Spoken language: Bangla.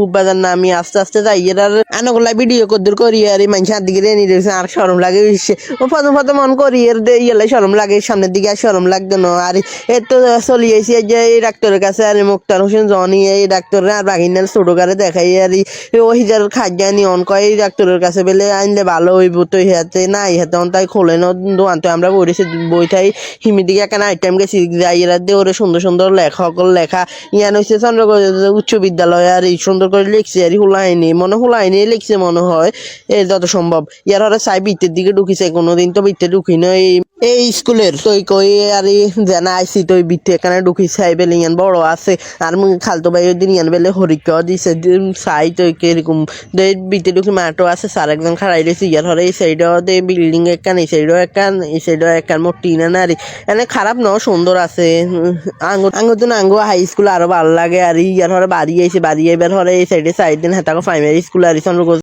হুব্বাদার আস্তে আস্তে যাই আনগুলা ভিডিও করি, আর আর ও মন করি লাগে, সামনের দিকে আর লাগতো না। আর চলি যে এই ডাক্তারের কাছে, আর এই আর করে দেখাই ও খাদ্য কয়, এই ডাক্তারের কাছে বেলে আনলে ভালো হইব তো ইহাতে না ইহাতে তাই খোলে ন, দোয়ান তো আমরা বইছি বইটাই হিমি দিকে কেন আইটেম গেছি, যাই ওরে সুন্দর সুন্দর লেখক লেখা, ইয়ান হয়েছে চন্দ্রগঞ্জ উচ্চ বিদ্যালয় আর এই সুন্দর করে লিখছে আর হুলাইনি, মনে হুলাইনি লিখছে মনে হয়। এ যত সম্ভব। ইয়ার হরে সাই বৃত্তের দিকে ঢুকিছে, কোনোদিন তো বৃত্তে ঢুকি না এই এই স্কুলের তৈ কই, আর জানা আইসি তৈ বৃত্তে এখানে ঢুকি চাই বেলে বড় আছে। আর মুই খালতো ভাই দিন ইয়ান বেলে হরিক দিছে চাই তৈ কীরকম। দে বৃত্তে ঢুকি মাঠও আছে, স্যার একজন খাড়াই রয়েছে ইয়ার হরে এই সাইডও দে বিল্ডিং একান, এই সাইডও একান, এই সাইডও একান, মোট টিনা না আর এনে খারাপ ন সুন্দর আছে। আঙ্গু আঙ্গু তো আঙ্গু হাই স্কুল আরও ভালো লাগে, আর ইয়ার হরে বাড়ি আইছে, বাড়ি এবার হরে এই সাইডে সাইড দিন হেতাকে প্রাইমারি স্কুল আর